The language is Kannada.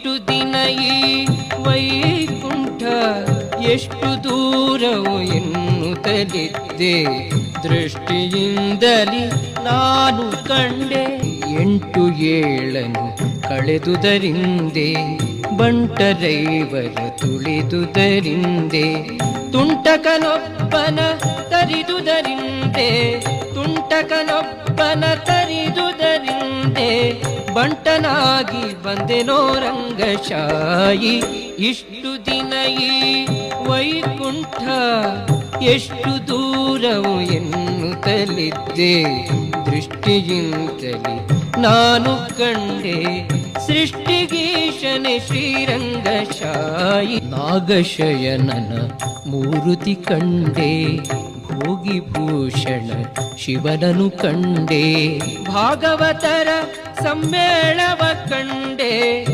ಇಷ್ಟು ದಿನ ಈ ವೈಕುಂಠ ಎಷ್ಟು ದೂರವು ಎನ್ನುತ್ತಲಿದ್ದೆ. ದೃಷ್ಟಿಯಿಂದಲಿ ನಾನು ಕಂಡೆ ಎಂಟು ಏಳನು ಕಳೆದುದರಿಂದೆ ಬಂಟರೈವರ ತುಳಿದುದರಿಂದೆ, ತುಂಟಕನೊಬ್ಬನ ತರಿದುದರಿಂದೆ ತುಂಟಕನೊಬ್ಬನ ತರಿದುದರಿಂದೆ ಬಂಟನಾಗಿ ಬಂದೆನೋ ರಂಗಶಾಯಿ. ಇಷ್ಟು ದಿನ ಈ ವೈಕುಂಠ ಎಷ್ಟು ದೂರವು ಎನ್ನುತ್ತಲಿದ್ದೆ. ದೃಷ್ಟಿಯಿಂದಲೇ ನಾನು ಕಂಡೆ ಸೃಷ್ಟಿಗೀಶನೆ ಶ್ರೀರಂಗಶಾಯಿ. ನಾಗಶಯನನ ಮೂರುತಿ ಕಂಡೆ. ಭೋಗಿಭೂಷಣ ಶಿವನನು ಕಂಡೆ. ಭಾಗವತರ ಸಮ್ಮೇಳವ ಕಂಡೆ.